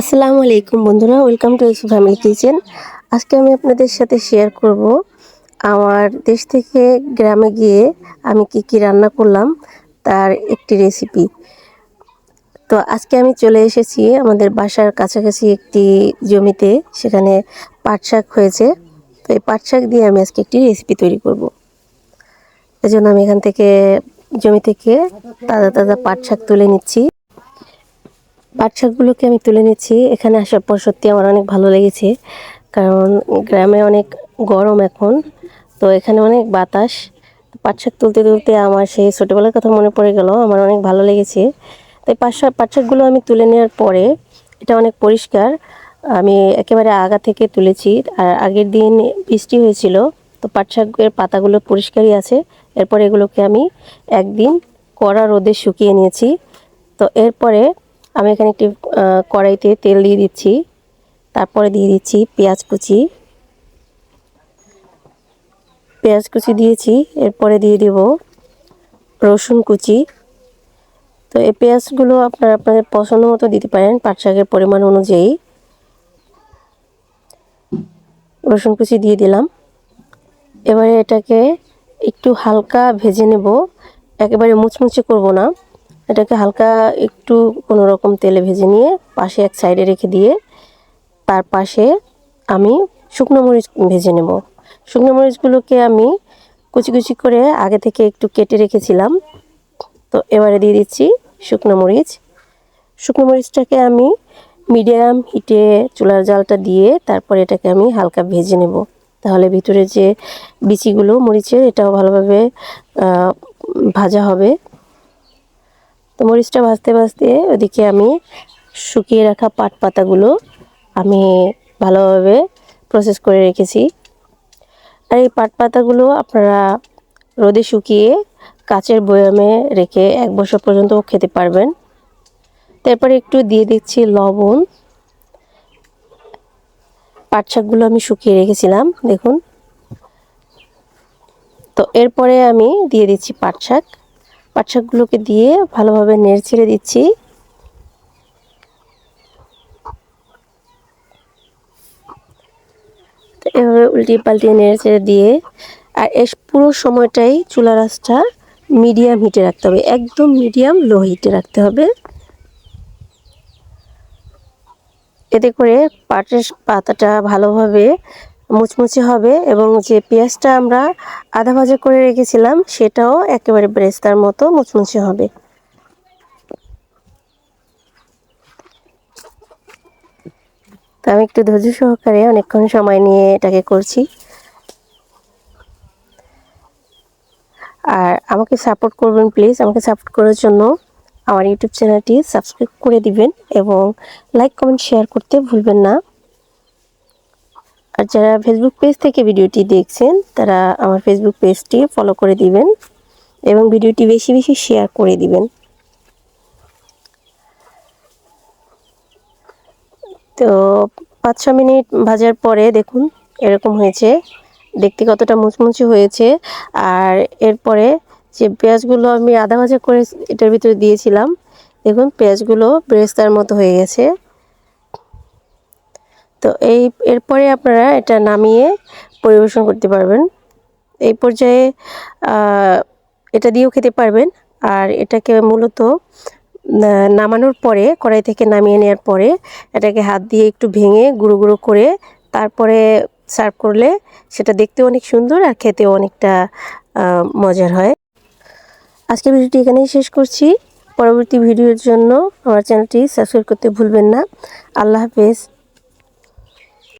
আসসালামু আলাইকুম বন্ধুরা, welcome to Isu family kitchen. আজকে আমি আপনাদের সাথে শেয়ার করব আমার দেশ থেকে গ্রামে গিয়ে আমি কি কি রান্না করলাম, তার একটি রেসিপি তো আজকে আমি চলে এসেছি আমাদের বাসার কাছাকাছি একটি জমিতে, সেখানে পাট শাক হয়েছে। তো এই পাট শাক দিয়ে আমি আজকে একটি রেসিপি তৈরি করব। এজন্য আমি এখান থেকে জমি থেকে তাজা তাজা পাট শাক তুলে নিচ্ছি। পাট শাকগুলোকে আমি তুলে নিচ্ছি। এখানে আসার পর সত্যি আমার অনেক ভালো লেগেছে। কারণ গ্রামে অনেক গরম এখন, তো এখানে অনেক বাতাস। পাট শাক তুলতে তুলতে আমার সেই ছোটোবেলার কথা মনে পড়ে গেল, আমার অনেক ভালো লেগেছে। তাই পাট শাক পাট শাকগুলো আমি তুলে নেওয়ার পরে এটা অনেক পরিষ্কার। আমি একেবারে আগা থেকে তুলেছি। আর আগের দিন বৃষ্টি হয়েছিল, তো পাট শাকের পাতাগুলো পরিষ্কারই আছে। এরপর এগুলোকে আমি একদিন কড়া রোদে শুকিয়ে নিয়েছি। তো এরপরে আমি এখানে একটি কড়াইতে তেল দিয়ে দিচ্ছি। তারপরে দিয়ে দিচ্ছি পেঁয়াজ কুচি। পেঁয়াজ কুচি দিয়েছি, এরপরে দিয়ে দেব রসুন কুচি। তো এই পেঁয়াজগুলো আপনার আপনাদের পছন্দ মতো দিতে পারেন, পাট শাকের পরিমাণ অনুযায়ী। রসুন কুচি দিয়ে দিলাম। এবারে এটাকে একটু হালকা ভেজে নেব। একেবারে মুচমুচে করব না। এটাকে হালকা একটু কোনো রকম তেলে ভেজে নিয়ে পাশে এক সাইডে রেখে দিয়ে তার পাশে আমি শুকনো মরিচ ভেজে নেব। শুকনো মরিচগুলোকে আমি কুচি কুচি করে আগে থেকে একটু কেটে রেখেছিলাম। তো এবারে দিয়ে দিচ্ছি শুকনো মরিচ। শুকনো মরিচটাকে আমি মিডিয়াম হিটে চুলার জালটা দিয়ে তারপরে এটাকে আমি হালকা ভেজে নেব। তাহলে ভিতরে যে বিচিগুলো মরিচের, এটাও ভালোভাবে ভাজা হবে। তো মরিচটা ভাজতে ভাজতে ওদিকে আমি শুকিয়ে রাখা পাট পাতাগুলো আমি ভালোভাবে প্রসেস করে রেখেছি। আর এই পাট পাতাগুলো আপনারা রোদে শুকিয়ে কাচের বয়ামে রেখে এক বছর পর্যন্ত খেতে পারবেন। তারপরে একটু দিয়ে দিচ্ছি লবণ। পাট শাকগুলো আমি শুকিয়ে রেখেছিলাম, দেখুন। তো এরপরে আমি দিয়ে দিচ্ছি পাট শাক। পাট শাকগুলোকে দিয়ে ভালোভাবে নেড়ে ছেড়ে দিচ্ছি। এভাবে উল্টিয়ে পাল্টিয়ে নেড়ে ছেড়ে দিয়ে, আর এর পুরো সময়টাই চুলা রাসটা মিডিয়াম হিটে রাখতে হবে, একদম মিডিয়াম লো হিটে রাখতে হবে। এতে করে পাটের পাতাটা ভালোভাবে মুচমুচে হবে এবং যে পেঁয়াজটা আমরা আধা ভাজা করে রেখেছিলাম, সেটাও একেবারে ব্রেস্তার মতো মুচমুচে হবে। আমি একটু ধৈর্য সহকারে অনেকক্ষণ সময় নিয়ে এটাকে করছি। আর আমাকে সাপোর্ট করবেন, প্লিজ আমাকে সাপোর্ট করার জন্য আমার ইউটিউব চ্যানেলটি সাবস্ক্রাইব করে দিবেন এবং লাইক, কমেন্ট, শেয়ার করতে ভুলবেন না। আর যারা ফেসবুক পেজ থেকে ভিডিওটি দেখছেন, তারা আমার ফেসবুক পেজটি ফলো করে দিবেন এবং ভিডিওটি বেশি বেশি শেয়ার করে দিবেন। তো পাঁচ ছ মিনিট ভাজার পরে দেখুন, এরকম হয়েছে। দেখতে কতটা মুচমুচে হয়েছে। আর এরপরে যে পেঁয়াজগুলো আমি আধা ভাজা করে এটার ভিতরে দিয়েছিলাম, দেখুন পেঁয়াজগুলো ব্রেস্তার মতো হয়ে গেছে। তো এই, এরপরে আপনারা এটা নামিয়ে পরিবেশন করতে পারবেন। এই পর্যায়ে এটা দিয়েও খেতে পারবেন। আর এটাকে মূলত নামানোর পরে, কড়াই থেকে নামিয়ে নেওয়ার পরে, এটাকে হাত দিয়ে একটু ভেঙে গুঁড়ো গুঁড়ো করে, তারপরে সার্ভ করলে সেটা দেখতে অনেক সুন্দর আর খেতেও অনেকটা মজার হয়। আজকের ভিডিওটি এখানেই শেষ করছি। পরবর্তী ভিডিওর জন্য আমার চ্যানেলটি সাবস্ক্রাইব করতে ভুলবেন না। আল্লাহ হাফেজ।